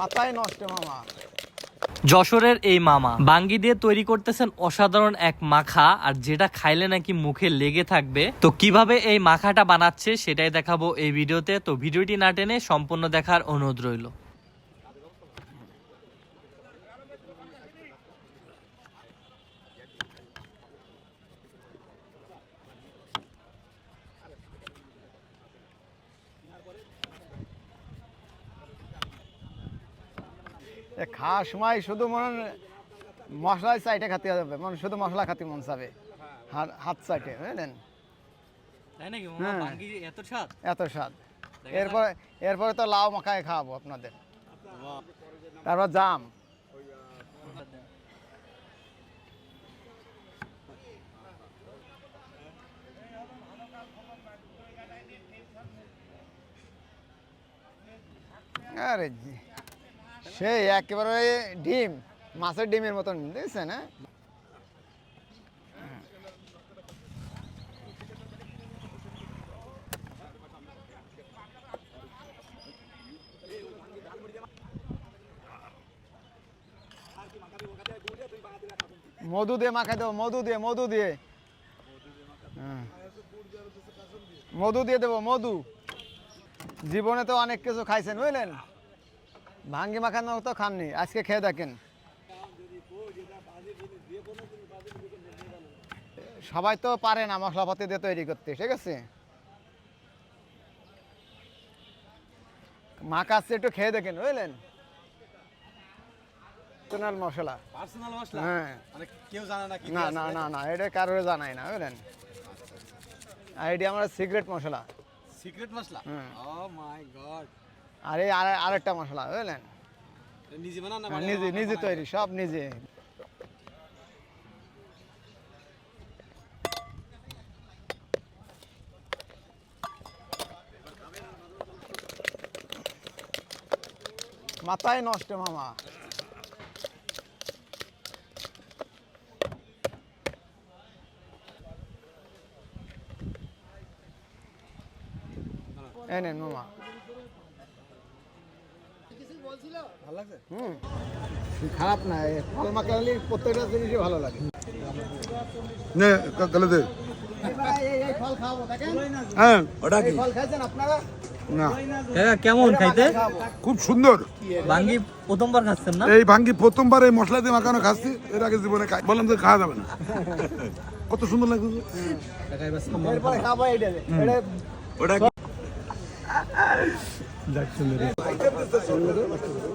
মাথায় নষ্ট মামা। যশোরের এই মামা। বাঙ্গি দিয়ে তৈরি করতেছেন অসাধারণ এক মাখা, আর যেটা খাইলে নাকি মুখে লেগে থাকবে। তো কীভাবে এই মাখাটা বানাচ্ছে সেটাই দেখাবো এই ভিডিওতে। তো ভিডিওটি না টেনে সম্পূর্ণ দেখার অনুরোধ রইল। খাওয়ার সময় শুধু মনে মশলায় চাইটে খাতে যাবে মানে শুধু মশলা খাতে মন চাবে। হাত- চাইটে বুঝলেন? হ্যাঁ। এত স্বাদ। এত স্বাদ। এরপরে এরপরে তো লাউ মাখায় খাওয়াবো আপনাদের। তারপর জাম। আরে জি। সেই একেবারে ডিম, মাছের ডিমের মতন, দেখছেন হ্যাঁ? মধু দিয়ে মাখাই দেবো, মধু দিয়ে মধু দিয়ে। হ্যাঁ। মধু দিয়ে দেবো, মধু। জীবনে তো অনেক কিছু খাইছেন, বুঝলেন? ভাঙ্গি মাখানো তো খাননি আজকে খেয়ে দেখেন। সবাই তো পারে না মশলাপাতি দিয়ে তৈরি করতে ঠিক আছে? মাখাচ্ছে একটু খেয়ে দেখেন বুঝলেন? মশলা। পার্সোনাল মশলা? হ্যাঁ। মানে কেউ জানে না কি না না না না এটা কারোর জানাই না বুঝলেন? আর এটি আমার সিক্রেট মশলা। সিক্রেট মশলা? ও মাই গড আর এই আর- আরেকটা মশলা বুঝলেন? নিজে বানান হ্যাঁ, নিজে নিজে তৈরি সব নিজে। মাথায় নষ্ট মামা। এই নেন মামা। হুম। খারাপ না ফল প্রত্যেকটা জিনিসই ভালো লাগে। নে দে। হ্যাঁ ওটা এই ফল খাইছেন আপনারা? না। কেমন খাইতে? খুব সুন্দর। ভাঙ্গি প্রথমবার খাচ্ছেন না? এই ভাঙ্গি প্রথমবার এই মশলা দিয়ে মাখানো খাচ্ছি এর আগে জীবনে খাই বললাম যে খাওয়া যাবে না। কত সুন্দর লাগছে এরপরে এটা ওটা